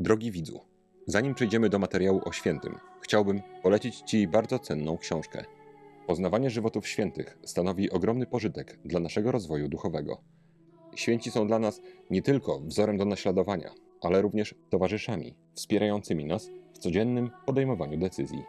Drogi widzu, zanim przejdziemy do materiału o świętym, chciałbym polecić Ci bardzo cenną książkę. Poznawanie żywotów świętych stanowi ogromny pożytek dla naszego rozwoju duchowego. Święci są dla nas nie tylko wzorem do naśladowania, ale również towarzyszami wspierającymi nas w codziennym podejmowaniu decyzji.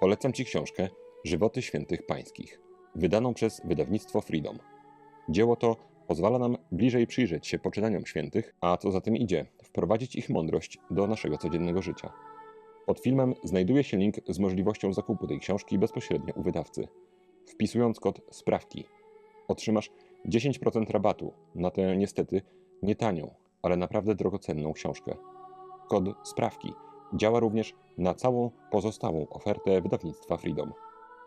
Polecam Ci książkę Żywoty Świętych Pańskich, wydaną przez wydawnictwo Freedom. Dzieło to pozwala nam bliżej przyjrzeć się poczynaniom świętych, a co za tym idzie, wprowadzić ich mądrość do naszego codziennego życia. Pod filmem znajduje się link z możliwością zakupu tej książki bezpośrednio u wydawcy. Wpisując kod SPRAWKI otrzymasz 10% rabatu na tę niestety nie tanią, ale naprawdę drogocenną książkę. Kod SPRAWKI działa również na całą pozostałą ofertę wydawnictwa Freedom.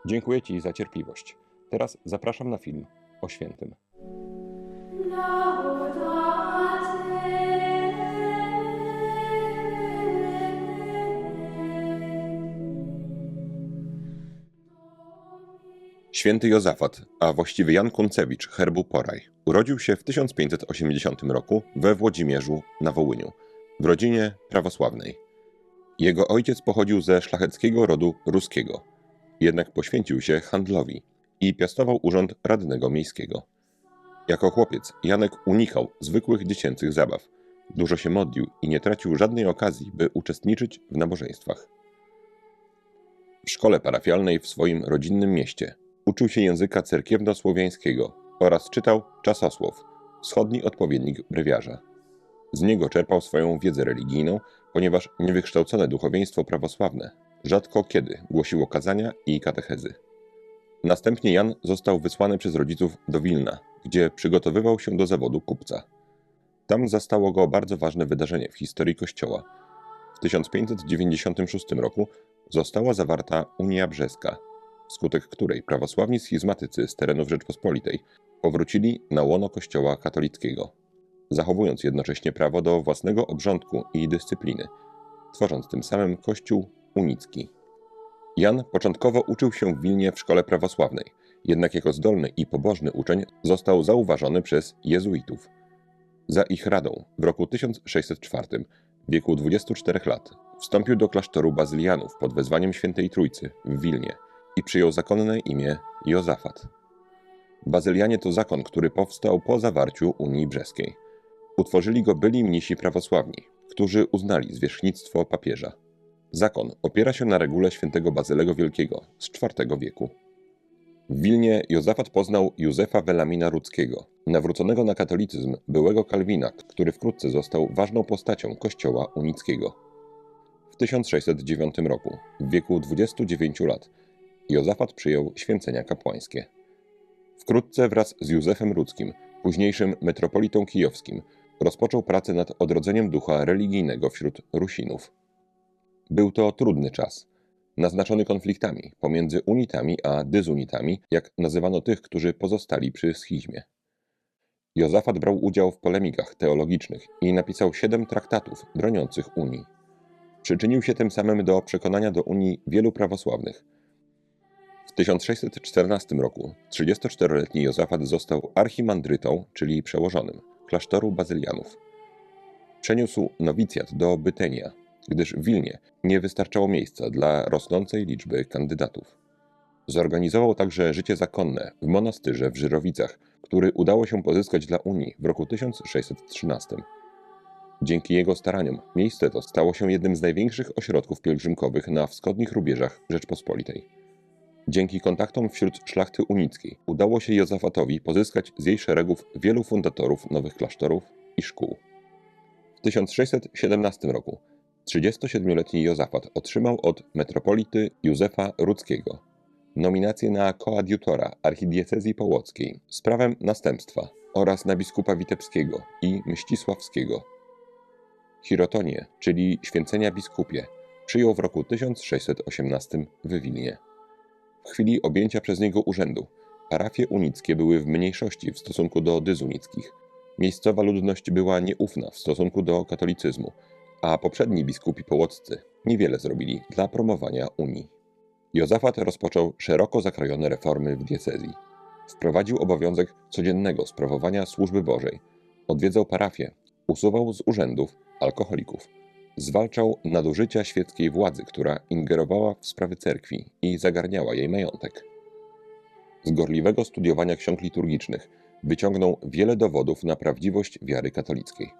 Dziękuję Ci za cierpliwość. Teraz zapraszam na film o świętym. Święty Jozafat, a właściwie Jan Kuncewicz, herbu Poraj, urodził się w 1580 roku we Włodzimierzu na Wołyniu, w rodzinie prawosławnej. Jego ojciec pochodził ze szlacheckiego rodu ruskiego, jednak poświęcił się handlowi i piastował urząd radnego miejskiego. Jako chłopiec Janek unikał zwykłych dziecięcych zabaw, dużo się modlił i nie tracił żadnej okazji, by uczestniczyć w nabożeństwach. W szkole parafialnej w swoim rodzinnym mieście uczył się języka cerkiewno-słowiańskiego oraz czytał czasosłow, wschodni odpowiednik brewiarza. Z niego czerpał swoją wiedzę religijną, ponieważ niewykształcone duchowieństwo prawosławne rzadko kiedy głosiło kazania i katechezy. Następnie Jan został wysłany przez rodziców do Wilna, gdzie przygotowywał się do zawodu kupca. Tam zastało go bardzo ważne wydarzenie w historii Kościoła. W 1596 roku została zawarta Unia Brzeska, wskutek której prawosławni schizmatycy z terenów Rzeczpospolitej powrócili na łono Kościoła katolickiego, zachowując jednocześnie prawo do własnego obrządku i dyscypliny, tworząc tym samym Kościół unicki. Jan początkowo uczył się w Wilnie w szkole prawosławnej, jednak jako zdolny i pobożny uczeń został zauważony przez jezuitów. Za ich radą w roku 1604, w wieku 24 lat, wstąpił do klasztoru bazylianów pod wezwaniem świętej Trójcy w Wilnie i przyjął zakonne imię Jozafat. Bazylianie to zakon, który powstał po zawarciu Unii Brzeskiej. Utworzyli go byli mnisi prawosławni, którzy uznali zwierzchnictwo papieża. Zakon opiera się na regule świętego Bazylego Wielkiego z IV wieku. W Wilnie Józefat poznał Józefa Welamina Rudzkiego, nawróconego na katolicyzm byłego Kalwina, który wkrótce został ważną postacią kościoła unickiego. W 1609 roku, w wieku 29 lat, Józefat przyjął święcenia kapłańskie. Wkrótce wraz z Józefem Rudzkim, późniejszym metropolitą kijowskim, rozpoczął pracę nad odrodzeniem ducha religijnego wśród Rusinów. Był to trudny czas, naznaczony konfliktami pomiędzy unitami a dyzunitami, jak nazywano tych, którzy pozostali przy schizmie. Jozafat brał udział w polemikach teologicznych i napisał siedem traktatów broniących Unii. Przyczynił się tym samym do przekonania do Unii wielu prawosławnych. W 1614 roku 34-letni Jozafat został archimandrytą, czyli przełożonym, klasztoru bazylianów. Przeniósł nowicjat do Bytenia, gdyż w Wilnie nie wystarczało miejsca dla rosnącej liczby kandydatów. Zorganizował także życie zakonne w monastyrze w Żyrowicach, który udało się pozyskać dla Unii w roku 1613. Dzięki jego staraniom miejsce to stało się jednym z największych ośrodków pielgrzymkowych na wschodnich rubieżach Rzeczpospolitej. Dzięki kontaktom wśród szlachty unickiej udało się Józefatowi pozyskać z jej szeregów wielu fundatorów nowych klasztorów i szkół. W 1617 roku 37-letni Józefat otrzymał od metropolity Józefa Rudzkiego nominację na koadiutora archidiecezji połockiej z prawem następstwa oraz na biskupa witebskiego i mścisławskiego. Chirotonię, czyli święcenia biskupie, przyjął w roku 1618 w Wilnie. W chwili objęcia przez niego urzędu parafie unickie były w mniejszości w stosunku do dyzunickich. Miejscowa ludność była nieufna w stosunku do katolicyzmu, a poprzedni biskupi połoccy niewiele zrobili dla promowania Unii. Józefat rozpoczął szeroko zakrojone reformy w diecezji. Wprowadził obowiązek codziennego sprawowania służby Bożej, odwiedzał parafię, usuwał z urzędów alkoholików. Zwalczał nadużycia świeckiej władzy, która ingerowała w sprawy cerkwi i zagarniała jej majątek. Z gorliwego studiowania ksiąg liturgicznych wyciągnął wiele dowodów na prawdziwość wiary katolickiej.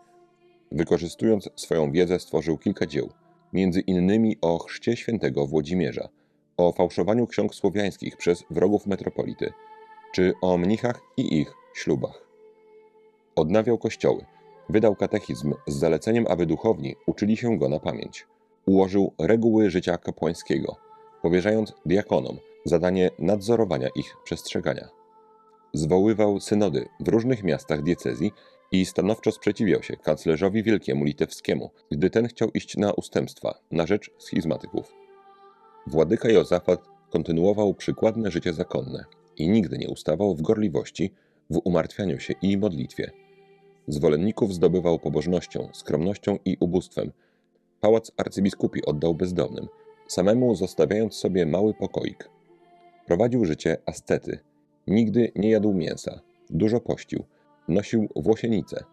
Wykorzystując swoją wiedzę, stworzył kilka dzieł, między innymi o chrzcie świętego Włodzimierza, o fałszowaniu ksiąg słowiańskich przez wrogów metropolity, czy o mnichach i ich ślubach. Odnawiał kościoły, wydał katechizm z zaleceniem, aby duchowni uczyli się go na pamięć. Ułożył reguły życia kapłańskiego, powierzając diakonom zadanie nadzorowania ich przestrzegania. Zwoływał synody w różnych miastach diecezji i stanowczo sprzeciwiał się kanclerzowi wielkiemu litewskiemu, gdy ten chciał iść na ustępstwa na rzecz schizmatyków. Władyka Jozafat kontynuował przykładne życie zakonne i nigdy nie ustawał w gorliwości, w umartwianiu się i modlitwie. Zwolenników zdobywał pobożnością, skromnością i ubóstwem. Pałac arcybiskupi oddał bezdomnym, samemu zostawiając sobie mały pokoik. Prowadził życie ascety. Nigdy nie jadł mięsa, dużo pościł, nosił włosienice,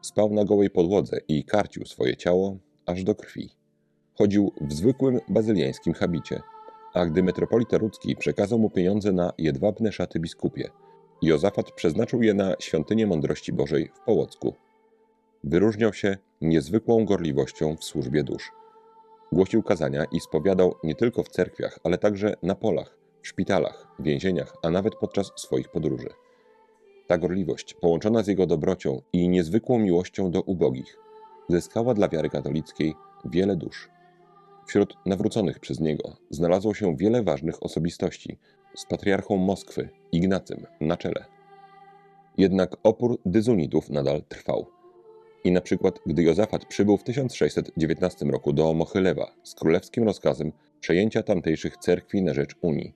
spał na gołej podłodze i karcił swoje ciało aż do krwi. Chodził w zwykłym bazyliańskim habicie, a gdy metropolita Rudzki przekazał mu pieniądze na jedwabne szaty biskupie, Jozafat przeznaczył je na świątynię mądrości Bożej w Połocku. Wyróżniał się niezwykłą gorliwością w służbie dusz. Głosił kazania i spowiadał nie tylko w cerkwiach, ale także na polach, w szpitalach, więzieniach, a nawet podczas swoich podróży. Ta gorliwość, połączona z jego dobrocią i niezwykłą miłością do ubogich, zyskała dla wiary katolickiej wiele dusz. Wśród nawróconych przez niego znalazło się wiele ważnych osobistości, z patriarchą Moskwy, Ignacym, na czele. Jednak opór dyzunitów nadal trwał. I na przykład, gdy Jozafat przybył w 1619 roku do Mochylewa z królewskim rozkazem przejęcia tamtejszych cerkwi na rzecz Unii,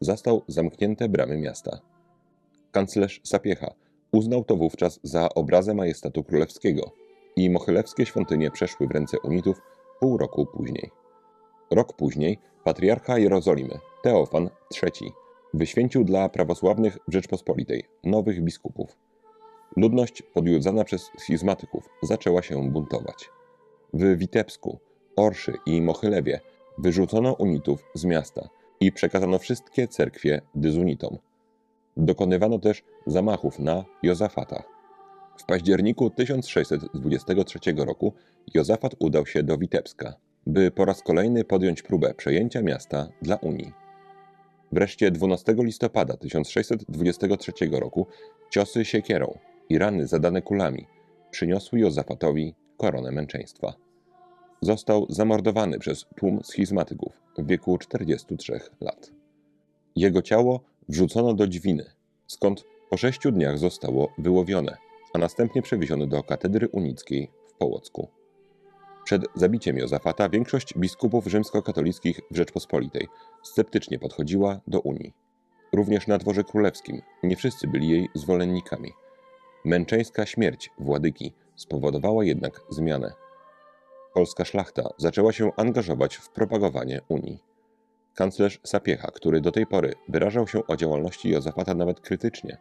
zastał zamknięte bramy miasta. Kanclerz Sapiecha uznał to wówczas za obrazę majestatu królewskiego i mochylewskie świątynie przeszły w ręce unitów pół roku później. Rok później patriarcha Jerozolimy, Teofan III, wyświęcił dla prawosławnych w Rzeczpospolitej nowych biskupów. Ludność podjudzana przez schizmatyków zaczęła się buntować. W Witebsku, Orszy i Mochylewie wyrzucono unitów z miasta i przekazano wszystkie cerkwie dyzunitom. Dokonywano też zamachów na Jozafata. W październiku 1623 roku Jozafat udał się do Witebska, by po raz kolejny podjąć próbę przejęcia miasta dla Unii. Wreszcie 12 listopada 1623 roku ciosy siekierą i rany zadane kulami przyniosły Jozafatowi koronę męczeństwa. Został zamordowany przez tłum schizmatyków w wieku 43 lat. Jego ciało wrzucono do dźwiny, skąd po sześciu dniach zostało wyłowione, a następnie przewiezione do katedry unickiej w Połocku. Przed zabiciem Jozafata większość biskupów rzymskokatolickich w Rzeczpospolitej sceptycznie podchodziła do Unii. Również na dworze królewskim nie wszyscy byli jej zwolennikami. Męczeńska śmierć władyki spowodowała jednak zmianę. Polska szlachta zaczęła się angażować w propagowanie Unii. Kanclerz Sapiecha, który do tej pory wyrażał się o działalności Jozafata nawet krytycznie,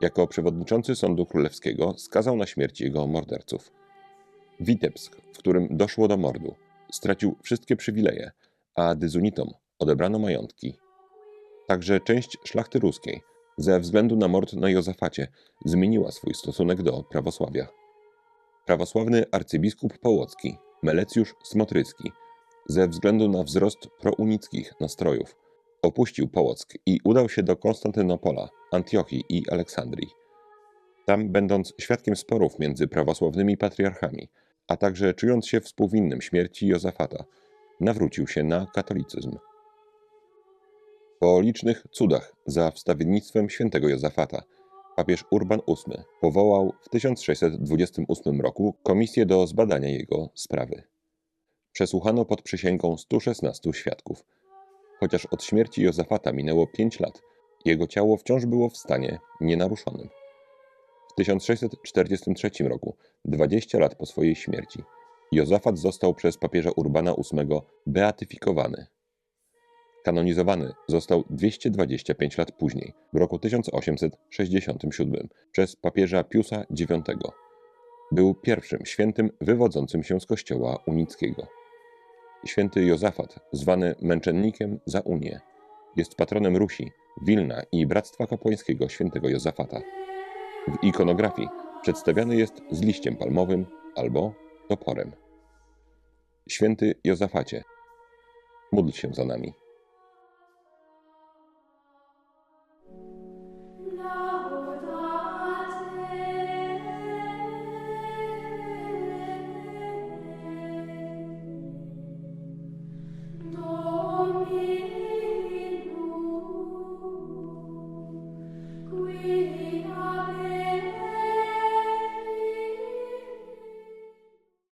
jako przewodniczący Sądu Królewskiego skazał na śmierć jego morderców. Witebsk, w którym doszło do mordu, stracił wszystkie przywileje, a dyzunitom odebrano majątki. Także część szlachty ruskiej, ze względu na mord na Jozafacie, zmieniła swój stosunek do prawosławia. Prawosławny arcybiskup Połocki, Melecjusz Smotrycki, ze względu na wzrost prounickich nastrojów, opuścił Połock i udał się do Konstantynopola, Antiochii i Aleksandrii. Tam, będąc świadkiem sporów między prawosławnymi patriarchami, a także czując się współwinnym śmierci Jozafata, nawrócił się na katolicyzm. Po licznych cudach za wstawiennictwem świętego Jozafata, papież Urban VIII powołał w 1628 roku komisję do zbadania jego sprawy. Przesłuchano pod przysięgą 116 świadków. Chociaż od śmierci Jozafata minęło 5 lat, jego ciało wciąż było w stanie nienaruszonym. W 1643 roku, 20 lat po swojej śmierci, Jozafat został przez papieża Urbana VIII beatyfikowany. Kanonizowany został 225 lat później, w roku 1867, przez papieża Piusa IX. Był pierwszym świętym wywodzącym się z kościoła unickiego. Święty Jozafat, zwany męczennikiem za Unię, jest patronem Rusi, Wilna i Bractwa Kapłańskiego Świętego Jozafata. W ikonografii przedstawiany jest z liściem palmowym albo toporem. Święty Jozafacie, módl się za nami.